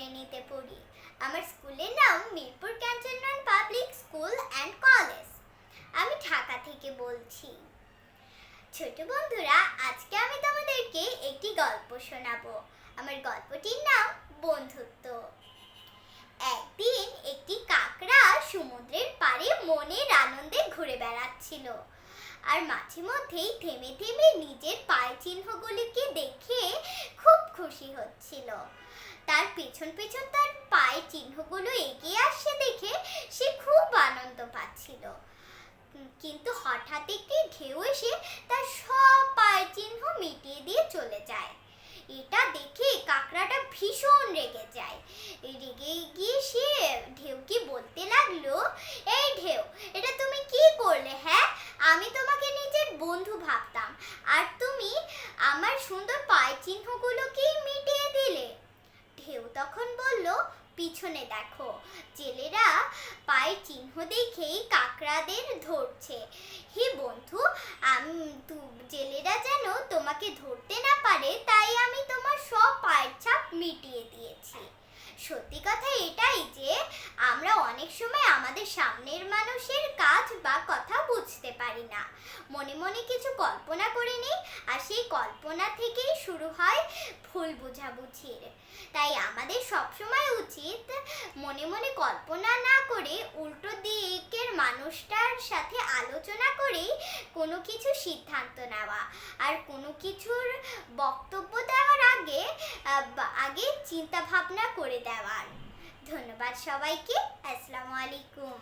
শ্রেণীতে পড়ি। আমার স্কুলের নাম Mirpur cantonment public school and college. আমি ঢাকা থেকে বলছি। ছোট বন্ধুরা, আজকে আমি তোমাদেরকে একটি গল্প শোনাবো। আমার গল্পটির নাম বন্ধুত্ব। একদিন একটি কাকড়া সমুদ্রের পাড়ে মনের আনন্দে ঘুরে বেড়াচ্ছিল। আর মাঝে মধ্যেই থেমে থেমে নিজের পায়ের চিহ্নগুলিকে দেখে পেছন পেছন তার পায়ের চিহ্নগুলো এগিয়ে আসছে দেখে সে খুব আনন্দ পাচ্ছিল। কিন্তু হঠাৎ একটি ঢেউ এসে তার সব পায়ের চিহ্ন মিটিয়ে দিয়ে চলে যায়। এটা দেখে কাঁকড়াটা ভীষণ রেগে যায়। রেগে গিয়ে সে ঢেউকে বলতে লাগল এই ঢেউ এটা তুমি কি করলে হ্যাঁ আমি তোমাকে নিজের বন্ধু ভাবতাম আর তুমি আমার সুন্দর পায়ের চিহ্নগুলোকেই মিটিয়ে দিলে ঢেউ তখন বলল পিছনে দেখো। জেলেরা পায়ের চিহ্ন দেখেই কাকড়াদের ধরছে। হে বন্ধু, আমি জেলেরা যেন তোমাকে ধরতে না পারে, তাই আমি তোমার সব পায়ের ছাপ মিটিয়ে দিয়েছি। সত্যি কথা এটাই যে, আমরা অনেক সময় আমাদের সামনের মানুষের কাজ বা কথা বুঝতে পারি না মনে মনে কিছু কল্পনা করে নিই আর সেই কল্পনা থেকেই শুরু হয় ভুল বোঝাবুঝির। তাই আমাদের সবসময় উচিত মনে মনে কল্পনা না করে উল্টো দিকের মানুষটার সাথে আলোচনা করেই কোনো কিছু সিদ্ধান্ত নেওয়া আর কোনো কিছুর বক্তব্য দেওয়ার আগে আগে চিন্তা ভাবনা করে দেওয়ার। ধন্যবাদ সবাইকে। আসসালামু আলাইকুম।